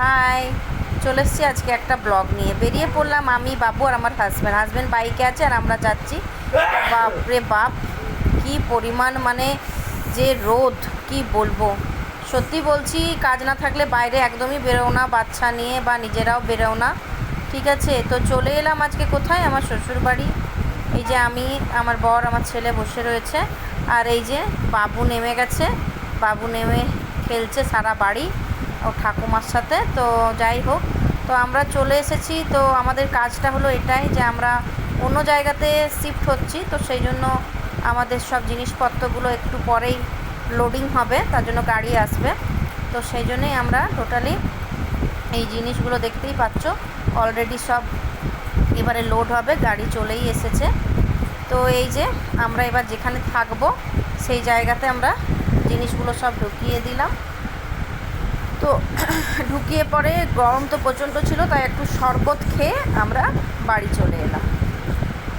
High. চলে এসেছি আজকে একটা ব্লগ নিয়ে। বেরিয়ে পড়লাম আমি, বাবু আর আমার হাজব্যান্ড হাজব্যান্ড বাইকে আছে আর আমরা যাচ্ছি। বাপরে বাপ, কি পরিমাণ মানে যে রোদ, কি বলব। সত্যি বলছি, কাজ না থাকলে বাইরে একদমই বেরো না, বাচ্চা নিয়ে বা নিজেরাও বেরো না। ঠিক আছে, তো চলে এলাম আজকে কোথায়? আমার শ্বশুর বাড়ি এই যে আমি, আমার বর, আমার ছেলে বসে রয়েছে। আর এই যে বাবু নেমে গেছে। বাবু নেমে খেলছে সারা বাড়ি। ও ঠাকুমার সাথে, তো যাই হোক। তো আমরা চলে এসেছি, তো আমাদের কাজটা হলো এটাই যে আমরা অন্য জায়গাতে শিফট হচ্ছি, তো সেই জন্য আমাদের সব জিনিসপত্রগুলো একটু পরেই লোডিং হবে, তার জন্য গাড়ি আসবে। তো সেই জন্যই আমরা টোটালি এই জিনিসগুলো দেখতেই পাচ্ছ অলরেডি সব এবারে লোড হবে, গাড়ি চলেই এসেছে। তো এই যে আমরা এবার যেখানে থাকব, সেই জায়গাতে আমরা জিনিসগুলো সব ঢুকিয়ে দিলাম। তো ঢুকিয়ে পরে গরম তো প্রচণ্ড ছিল, তাই একটু শরবত খেয়ে আমরা বাড়ি চলে এলাম।